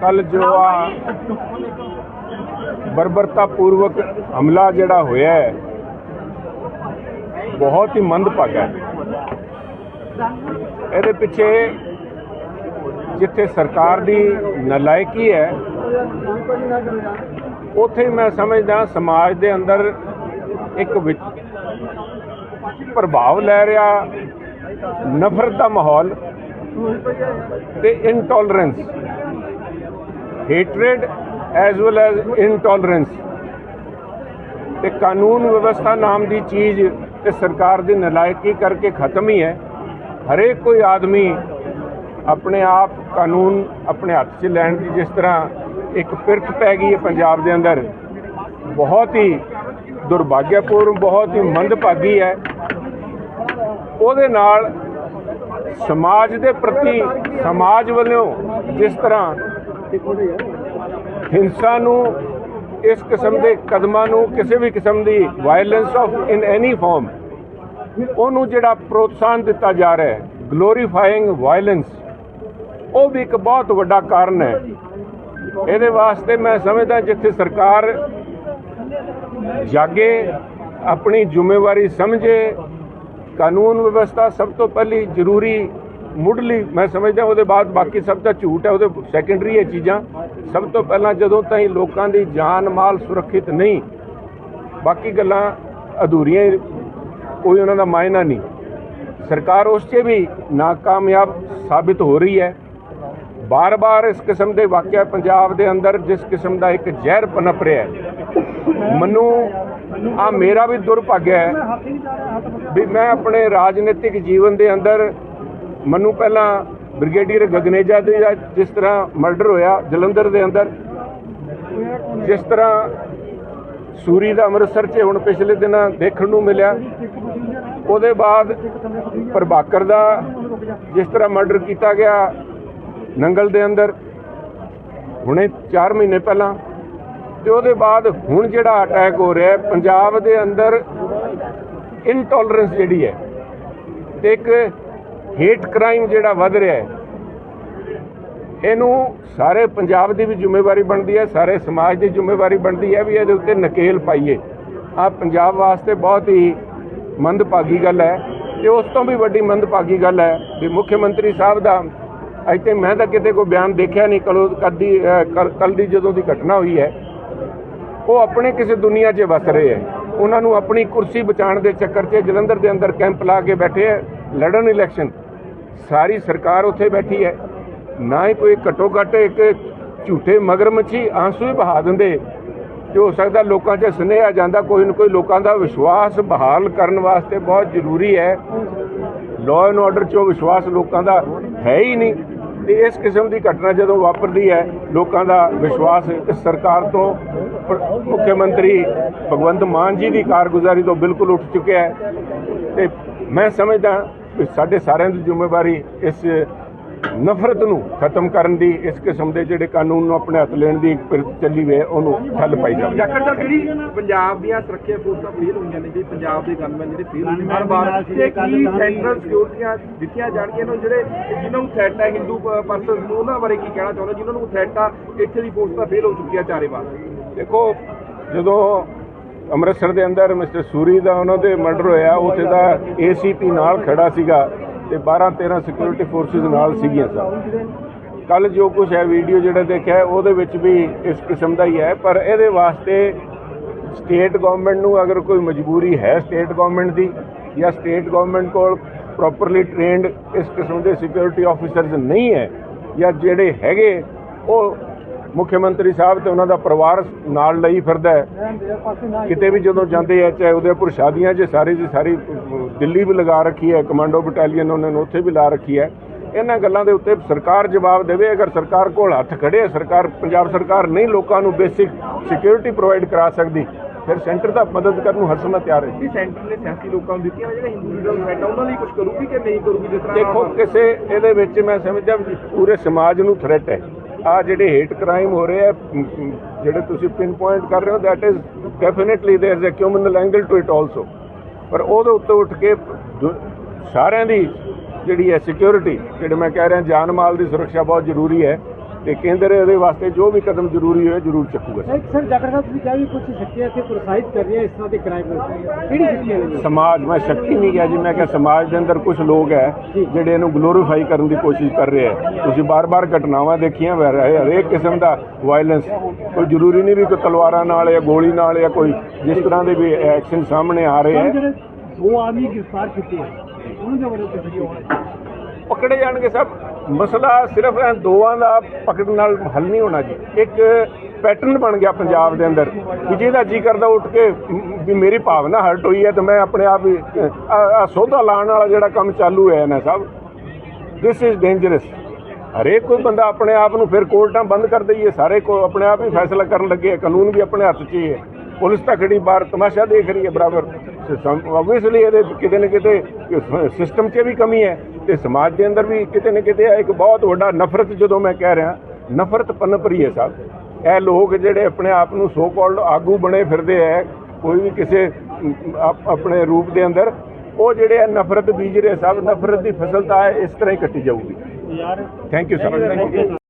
ਕੱਲ ਜੋ ਆ ਬਰਬਰਤਾ ਪੂਰਵਕ ਹਮਲਾ ਜਿਹੜਾ ਹੋਇਆ ਹੈ, ਬਹੁਤ ਹੀ ਮੰਦਭਾਗਾ ਹੈ। ਇਹਦੇ ਪਿੱਛੇ ਜਿੱਥੇ ਸਰਕਾਰ ਦੀ ਨਲਾਇਕੀ ਹੈ, ਉੱਥੇ ਮੈਂ ਸਮਝਦਾ ਸਮਾਜ ਦੇ ਅੰਦਰ ਇੱਕ ਪ੍ਰਭਾਵ ਲੈ ਰਿਹਾ, ਨਫ਼ਰਤ ਦਾ ਮਾਹੌਲ। ਤੇ intolerance hatred as well as intolerance ਤੇ ਕਾਨੂੰਨ ਵਿਵਸਥਾ ਨਾਮ ਦੀ ਚੀਜ਼ ਤੇ ਸਰਕਾਰ ਦੀ ਨਲਾਇਕੀ ਕਰਕੇ ਖਤਮ ਹੀ ਹੈ। ਹਰੇਕ ਕੋਈ ਆਦਮੀ ਆਪਣੇ ਆਪ ਕਾਨੂੰਨ ਆਪਣੇ ਹੱਥ 'ਚ ਲੈਣ ਦੀ ਜਿਸ ਤਰ੍ਹਾਂ ਇੱਕ ਪਿਰਤ ਪੈ ਗਈ ਹੈ ਪੰਜਾਬ ਦੇ ਅੰਦਰ, ਬਹੁਤ ਹੀ ਦੁਰਭਾਗਿਆਪੂਰਨ, ਬਹੁਤ ਹੀ ਮੰਦਭਾਗੀ ਹੈ। ਉਹਦੇ ਨਾਲ ਸਮਾਜ ਦੇ ਪ੍ਰਤੀ ਸਮਾਜ ਵੱਲੋਂ ਜਿਸ ਤਰ੍ਹਾਂ ਹਿੰਸਾ ਨੂੰ ਇਸ ਕਿਸਮ ਦੇ ਕਦਮਾਂ ਨੂੰ ਕਿਸੇ ਵੀ ਕਿਸਮ ਦੀ violence of in any form ਉਹਨੂੰ ਜਿਹੜਾ ਪ੍ਰੋਤਸਾਹਨ ਦਿੱਤਾ ਜਾ ਰਿਹਾ ਹੈ ਗਲੋਰੀਫਾਈਂਗ ਵਾਇਲੈਂਸ ਉਹ ਵੀ ਇੱਕ ਬਹੁਤ ਵੱਡਾ ਕਾਰਨ ਹੈ। ਇਹਦੇ ਵਾਸਤੇ ਮੈਂ ਸਮਝਦਾ ਜਿੱਥੇ ਸਰਕਾਰ ਜਾਗੇ, ਆਪਣੀ ਜ਼ਿੰਮੇਵਾਰੀ ਸਮਝੇ ਕਾਨੂੰਨ ਵਿਵਸਥਾ ਸਭ ਤੋਂ ਪਹਿਲੀ ਜ਼ਰੂਰੀ ਮੁੱਢਲੀ, ਮੈਂ ਸਮਝਦਾ ਉਹਦੇ ਬਾਅਦ ਬਾਕੀ ਸਭ ਤਾਂ ਝੂਠ ਹੈ, ਉਹਦੇ ਸੈਕੰਡਰੀ ਹੈ ਚੀਜ਼ਾਂ। ਸਭ ਤੋਂ ਪਹਿਲਾਂ ਜਦੋਂ ਤਾਈਂ ਲੋਕਾਂ ਦੀ ਜਾਨ ਮਾਲ ਸੁਰੱਖਿਅਤ ਨਹੀਂ, ਬਾਕੀ ਗੱਲਾਂ ਅਧੂਰੀਆਂ ਕੋਈ ਉਹਨਾਂ ਦਾ ਮਾਇਨਾ ਨਹੀਂ। ਸਰਕਾਰ ਉਸ 'ਚ ਵੀ ਨਾਕਾਮਯਾਬ ਸਾਬਿਤ ਹੋ ਰਹੀ ਹੈ। ਬਾਰ-ਬਾਰ ਇਸ ਕਿਸਮ ਦੇ ਵਾਕਿਆ ਪੰਜਾਬ ਦੇ ਅੰਦਰ ਜਿਸ ਕਿਸਮ ਦਾ ਇੱਕ ਜ਼ਹਿਰ ਪਨਪ ਰਿਹਾ ਹੈ। ਮੈਨੂੰ ਆ ਮੇਰਾ ਵੀ ਦੁਰਭਾਗਿਆ ਹੈ। ਵੀ ਮੈਂ ਆਪਣੇ ਰਾਜਨੀਤਿਕ ਜੀਵਨ ਦੇ ਅੰਦਰ ਮੈਨੂੰ ਪਹਿਲਾਂ ਬ੍ਰਿਗੇਡੀਅਰ ਗਗਨੇਜਾ ਦੇ ਜਿਸ ਤਰ੍ਹਾਂ ਮਰਡਰ ਹੋਇਆ, ਜਲੰਧਰ ਦੇ ਅੰਦਰ, ਜਿਸ ਤਰ੍ਹਾਂ ਸੂਰੀ ਦਾ ਅੰਮ੍ਰਿਤਸਰ 'ਚ ਹੁਣ ਪਿਛਲੇ ਦਿਨਾਂ ਦੇਖਣ ਨੂੰ ਮਿਲਿਆ, ਉਹਦੇ ਬਾਅਦ ਪ੍ਰਭਾਕਰ ਦਾ ਜਿਸ ਤਰ੍ਹਾਂ ਮਰਡਰ ਕੀਤਾ ਗਿਆ ਨੰਗਲ ਦੇ ਅੰਦਰ, ਹੁਣੇ 4 ਮਹੀਨੇ ਪਹਿਲਾਂ ਤੇ ਉਹਦੇ ਬਾਅਦ ਹੁਣ ਜਿਹੜਾ ਅਟੈਕ ਹੋ ਰਿਹਾ ਪੰਜਾਬ ਦੇ ਅੰਦਰ ਇਨਟੋਲਰੈਂਸ ਜਿਹੜੀ ਹੈ, ਤੇ ਇੱਕ ਹੇਟ ਕ੍ਰਾਈਮ ਜਿਹੜਾ ਵੱਧ ਰਿਹਾ ਹੈ, ਇਹਨੂੰ ਸਾਰੇ ਪੰਜਾਬ ਦੀ ਵੀ ਜ਼ਿੰਮੇਵਾਰੀ ਬਣਦੀ ਹੈ, ਸਾਰੇ ਸਮਾਜ ਦੀ ਜ਼ਿੰਮੇਵਾਰੀ ਬਣਦੀ ਹੈ ਵੀ ਇਹਦੇ ਉੱਤੇ ਨਕੇਲ ਪਾਈਏ। ਆ ਪੰਜਾਬ ਵਾਸਤੇ ਬਹੁਤ ਹੀ ਮੰਦਭਾਗੀ ਗੱਲ ਹੈ ਤੇ ਉਸ ਤੋਂ ਵੀ ਵੱਡੀ ਮੰਦਭਾਗੀ ਗੱਲ ਹੈ ਵੀ ਮੁੱਖ ਮੰਤਰੀ ਸਾਹਿਬ ਦਾ ਅੱਜ ਤੇ ਮੈਂ ਤਾਂ ਕਿਤੇ ਕੋਈ ਬਿਆਨ ਦੇਖਿਆ ਨਹੀਂ ਕਲੋ ਕੱਦੀ ਕੱਲ ਦੀ ਜਦੋਂ ਦੀ ਘਟਨਾ ਹੋਈ ਹੈ ਉਹ ਆਪਣੇ ਕਿਸੇ ਦੁਨੀਆ 'ਚ ਵਸ ਰਹੇ ਹੈ। ਉਹਨਾਂ ਨੂੰ ਆਪਣੀ ਕੁਰਸੀ ਬਚਾਉਣ ਦੇ ਚੱਕਰ 'ਚ ਜਲੰਧਰ ਦੇ ਅੰਦਰ ਕੈਂਪ ਲਾ ਕੇ ਬੈਠੇ ਹੈ। ਲੜਨ ਇਲੈਕਸ਼ਨ ਸਾਰੀ ਸਰਕਾਰ ਉੱਥੇ ਬੈਠੀ ਹੈ। ਨਾ ਹੀ ਕੋਈ ਘੱਟੋ ਘੱਟ ਇੱਕ ਝੂਠੇ ਮਗਰਮੱਛੀ ਆਂਸੂ ਹੀ ਬਹਾ ਦਿੰਦੇ। ਜੋ ਹੋ ਸਕਦਾ ਲੋਕਾਂ 'ਚ ਸੁਨੇਹਾ ਜਾਂਦਾ ਕੋਈ ਨਾ ਕੋਈ ਲੋਕਾਂ ਦਾ ਵਿਸ਼ਵਾਸ ਬਹਾਲ ਕਰਨ ਵਾਸਤੇ ਬਹੁਤ ਜ਼ਰੂਰੀ ਹੈ। ਲਾਅ ਐਂਡ ਆਰਡਰ 'ਚੋਂ ਵਿਸ਼ਵਾਸ ਲੋਕਾਂ ਦਾ ਹੈ ਹੀ ਨਹੀਂ। ਤੇ ਇਸ ਕਿਸਮ ਦੀ ਘਟਨਾ ਜਦੋਂ ਵਾਪਰਦੀ ਹੈ, ਲੋਕਾਂ ਦਾ ਵਿਸ਼ਵਾਸ ਇਸ ਸਰਕਾਰ ਤੋਂ ਮੁੱਖ ਮੰਤਰੀ ਭਗਵੰਤ ਮਾਨ ਜੀ ਦੀ ਕਾਰਗੁਜ਼ਾਰੀ ਤੋਂ ਬਿਲਕੁਲ ਉੱਠ ਚੁੱਕਿਆ ਹੈ। ਤੇ ਮੈਂ ਸਮਝਦਾ ਕਿ ਸਾਡੇ ਸਾਰਿਆਂ ਦੀ ਜ਼ਿੰਮੇਵਾਰੀ ਇਸ ਨਫ਼ਰਤ ਨੂੰ ਖਤਮ ਕਰਨ ਦੀ ਇਸ ਕਿਸਮ ਦੇ ਜਿਹੜੇ ਕਾਨੂੰਨ ਨੂੰ ਆਪਣੇ ਹੱਥ ਲੈਣ ਦੀ ਚੱਲੀ ਵੇ ਉਹਨੂੰ ਠੱਲ ਪਾਈ ਜਾਵੇ। ਜਾਖੜ ਸਾਹਿਬ ਜਿਹੜੀ ਪੰਜਾਬ ਦੀਆਂ ਸੁਰੱਖਿਆ ਫੋਰਸਾਂ ਫੇਲ ਹੋਈਆਂ ਨੇ ਜਿਹੜੀ ਪੰਜਾਬ ਦੇ ਗਨਮੈਨ ਜਿਹੜੇ ਫੇਲ ਹੋਏ ਨੇ ਹਰ ਵਾਰ ਤੇ ਕੀ ਸੈਂਟਰਲ ਸਿਕਿਉਰਟੀਆਂ ਦਿੱਤੀਆਂ ਜਾਣਗੀਆਂ ਨੂੰ ਜਿਹੜੇ ਜਿਨ੍ਹਾਂ ਨੂੰ ਥ੍ਰੈਟ ਹੈ ਹਿੰਦੂ ਪਰਸਨਸ ਨੂੰ ਉਹਨਾਂ ਬਾਰੇ ਕੀ ਕਹਿਣਾ ਚਾਹੁੰਦੇ ਜਿਨ੍ਹਾਂ ਨੂੰ ਥ੍ਰੈਟ ਆ ਇੱਥੇ ਦੀ ਫੋਰਸ ਤਾਂ ਫੇਲ ਹੋ ਚੁੱਕੀ ਆ ਚਾਰੇ ਵਾਰ ਦੇਖੋ ਜਦੋਂ ਅੰਮ੍ਰਿਤਸਰ ਦੇ ਅੰਦਰ ਮਿਸਟਰ ਸੂਰੀ ਦਾ ਉਹਨਾਂ ਦੇ ਮਰਡਰ ਹੋਇਆ ਉੱਥੇ ਦਾ ਏਸੀਪੀ ਨਾਲ ਖੜਾ ਸੀਗਾ ਤੇ 12 13 ਸਿਕਿਉਰਿਟੀ ਫੋਰਸਿਸ ਨਾਲ ਸੀਗੀਆਂ ਸਭ। ਕੱਲ ਜੋ ਕੁਝ ਹੈ ਵੀਡੀਓ ਜਿਹੜਾ ਦੇਖਿਆ ਉਹਦੇ ਵਿੱਚ ਵੀ ਇਸ ਕਿਸਮ ਦਾ ਹੀ ਹੈ। ਪਰ ਇਹਦੇ ਵਾਸਤੇ ਸਟੇਟ ਗਵਰਨਮੈਂਟ ਨੂੰ ਅਗਰ ਕੋਈ ਮਜਬੂਰੀ ਹੈ ਸਟੇਟ ਗਵਰਨਮੈਂਟ ਦੀ ਜਾਂ ਸਟੇਟ ਗਵਰਨਮੈਂਟ ਕੋਲ ਪ੍ਰੋਪਰਲੀ ਟ੍ਰੇਨਡ ਇਸ ਕਿਸਮ ਦੇ ਸਿਕਿਉਰਿਟੀ ਆਫੀਸਰਸ ਨਹੀਂ ਹੈ ਜਾਂ ਜਿਹੜੇ ਹੈਗੇ, ਉਹ ਮੁੱਖ ਮੰਤਰੀ ਸਾਹਿਬ ਤੇ ਉਹਨਾਂ ਦਾ ਪਰਿਵਾਰ ਨਾਲ ਲਈ ਫਿਰਦਾ ਹੈ। ਕਿਤੇ ਵੀ ਜਦੋਂ ਜਾਂਦੇ ਆ ਚਾਹੇ ਉਦੈਪੁਰ ਸ਼ਾਦੀਆਂ 'ਚ ਸਾਰੀ ਦੀ ਸਾਰੀ ਦਿੱਲੀ ਵੀ ਲਗਾ ਰੱਖੀ ਹੈ ਕਮਾਂਡੋ ਬਟਾਲੀਅਨ ਉਹਨਾਂ ਨੇ ਉੱਥੇ ਵੀ ਲਾ ਰੱਖੀ ਹੈ। ਇਹਨਾਂ ਗੱਲਾਂ ਦੇ ਉੱਤੇ ਸਰਕਾਰ ਜਵਾਬ ਦੇਵੇ ਅਗਰ ਸਰਕਾਰ ਕੋਲ ਹੱਥ ਖੜੇ ਸਰਕਾਰ ਪੰਜਾਬ ਸਰਕਾਰ ਨਹੀਂ ਲੋਕਾਂ ਨੂੰ ਬੇਸਿਕ ਸਿਕਿਉਰਿਟੀ ਪ੍ਰੋਵਾਈਡ ਕਰਾ ਸਕਦੀ ਫਿਰ ਸੈਂਟਰ ਦਾ ਮਦਦ ਕਰਨ ਨੂੰ ਹਰ ਸਮੇਂ ਤਿਆਰ ਹੈ। ਕੀ ਸੈਂਟਰ ਨੇ ਸਿਆਸੀ ਲੋਕਾਂ ਨੂੰ ਦਿੱਤੀਆਂ ਜਿਹੜੇ ਥ੍ਰੈਟ ਆ ਉਹਨਾਂ ਲਈ ਕੁਝ ਕਰੂਗੀ ਕਿ ਨਹੀਂ ਕਰੂਗੀ ਜਿਸ ਤਰ੍ਹਾਂ ਦੇਖੋ ਕਿਸੇ ਇਹਦੇ ਵਿੱਚ ਮੈਂ ਸਮਝਦਾ ਪੂਰੇ ਸਮਾਜ ਨੂੰ ਥ੍ਰੈਟ ਹੈ। ਆ ਜਿਹੜੇ ਹੇਟ ਕ੍ਰਾਈਮ ਹੋ ਰਹੇ ਆ ਮ, ਮ, ਜਿਹੜੇ ਤੁਸੀਂ ਪਿਨ ਪੁਆਇੰਟ ਕਰ ਰਹੇ ਹੋ that is definitely there is a criminal angle to it also ਪਰ ਉਹਦੇ ਉੱਤੇ ਉੱਠ ਕੇ ਦੁ- ਸਾਰਿਆਂ ਦੀ ਜਿਹੜੀ ਹੈ ਸਿਕਿਉਰਿਟੀ ਜਿਹੜੇ ਮੈਂ ਕਹਿ ਰਿਹਾ ਜਾਨ ਮਾਲ ਦੀ ਸੁਰੱਖਿਆ ਬਹੁਤ ਜ਼ਰੂਰੀ ਹੈ ਤੇ ਕੇਂਦਰ ਇਹਦੇ ਵਾਸਤੇ ਜੋ ਵੀ ਕਦਮ ਜ਼ਰੂਰੀ ਹੋਏ ਜ਼ਰੂਰ ਚੱਕੂਗਾ। ਸਰ ਜਾਖੜ ਸਾਹਿਬ ਤੁਸੀਂ ਕਿਹਾ ਵੀ ਕੁਝ ਸ਼ਕਤੀਆਂ ਇੱਥੇ ਪ੍ਰੋਤਸਾਹਿਤ ਕਰ ਰਹੀਆਂ ਇਸ ਤਰ੍ਹਾਂ ਦੇ ਕ੍ਰਾਈਮ ਕਿਹੜੀ ਸ਼ਕਤੀਆਂ ਨੇ ਸਮਾਜ ਮੈਂ ਸ਼ਕਤੀ ਨਹੀਂ ਕਿਹਾ ਜੀ ਮੈਂ ਕਿਹਾ ਸਮਾਜ ਦੇ ਅੰਦਰ ਕੁਝ ਲੋਕ ਹੈ ਜਿਹੜੇ ਇਹਨੂੰ ਗਲੋਰੀਫਾਈ ਕਰਨ ਦੀ ਕੋਸ਼ਿਸ਼ ਕਰ ਰਹੇ ਹੈ। ਤੁਸੀਂ ਬਾਰ-ਬਾਰ ਘਟਨਾਵਾਂ ਦੇਖੀਆਂ ਵੈ ਰਹੇ ਹਰੇਕ ਕਿਸਮ ਦਾ ਵਾਇਲੈਂਸ ਕੋਈ ਜ਼ਰੂਰੀ ਨਹੀਂ ਵੀ ਕੋਈ ਤਲਵਾਰਾਂ ਨਾਲ ਜਾਂ ਗੋਲੀ ਨਾਲ ਜਾਂ ਕੋਈ ਜਿਸ ਤਰ੍ਹਾਂ ਦੇ ਵੀ ਐਕਸ਼ਨ ਸਾਹਮਣੇ ਆ ਰਹੇ ਹੈ। ਦੋ ਆਦਮੀ ਗ੍ਰਿਫਤਾਰ ਕੀਤੇ ਉਹਨਾਂ ਦੇ ਬਾਰੇ? ਪਕੜੇ ਜਾਣਗੇ ਸਭ ਮਸਲਾ ਸਿਰਫ ਇਹ ਦੋਵਾਂ ਦਾ ਪਕੜ ਨਾਲ ਹੱਲ ਨਹੀਂ ਹੋਣਾ ਜੀ। ਇੱਕ ਪੈਟਰਨ ਬਣ ਗਿਆ ਪੰਜਾਬ ਦੇ ਅੰਦਰ ਵੀ ਜਿਹਦਾ ਜੀ ਕਰਦਾ ਉੱਠ ਕੇ ਵੀ ਮੇਰੀ ਭਾਵਨਾ ਹਰਟ ਹੋਈ ਹੈ ਤੇ ਮੈਂ ਆਪਣੇ ਆਪ ਹੀ ਆ ਸੋਧਾ ਲਾਉਣ ਵਾਲਾ ਜਿਹੜਾ ਕੰਮ ਚਾਲੂ ਹੈ ਨਾ ਸਾਹਿਬ। ਦਿਸ ਇਜ਼ ਡੇਂਜਰਸ ਹਰੇਕ ਕੋਈ ਬੰਦਾ ਆਪਣੇ ਆਪ ਨੂੰ ਫਿਰ ਕੋਰਟਾਂ ਬੰਦ ਕਰ ਦਈਏ, ਸਾਰੇ ਕੋ ਆਪਣੇ ਆਪ ਹੀ ਫੈਸਲਾ ਕਰਨ ਲੱਗੇ ਕਾਨੂੰਨ ਵੀ ਆਪਣੇ ਹੱਥ 'ਚ ਹੀ ਹੈ। ਪੁਲਿਸ ਤਾਂ ਖੜੀ ਬਾਹਰ ਤਮਾਸ਼ਾ ਦੇਖ ਰਹੀ ਹੈ, ਬਰਾਬਰ। ਆਬਵੀਅਸਲੀ ਇਹਦੇ ਕਿਤੇ ਨਾ ਕਿਤੇ ਸਿਸਟਮ 'ਚ ਵੀ ਕਮੀ ਹੈ। ਤੇ ਸਮਾਜ ਦੇ ਅੰਦਰ ਵੀ ਕਿਤੇ ਨਾ ਕਿਤੇ ਇੱਕ ਬਹੁਤ ਵੱਡਾ ਨਫ਼ਰਤ ਜਦੋਂ ਮੈਂ ਕਹਿ ਰਿਹਾ ਨਫ਼ਰਤ ਪਨਪ ਰਹੀ ਹੈ ਸਾਹਿਬ ਇਹ ਲੋਕ ਜਿਹੜੇ ਆਪਣੇ ਆਪ ਨੂੰ ਸੋ ਕਾਲਡ ਆਗੂ ਬਣੇ ਫਿਰਦੇ ਹੈ ਕੋਈ ਵੀ ਕਿਸੇ ਆਪਣੇ ਰੂਪ ਦੇ ਅੰਦਰ ਉਹ ਜਿਹੜੇ ਨਫ਼ਰਤ ਬੀਜ ਰਹੇ ਸਭ ਨਫ਼ਰਤ ਦੀ ਫਸਲ ਤਾਂ ਇਸ ਤਰ੍ਹਾਂ ਹੀ ਕੱਟੀ ਜਾਊਗੀ। Thank you sir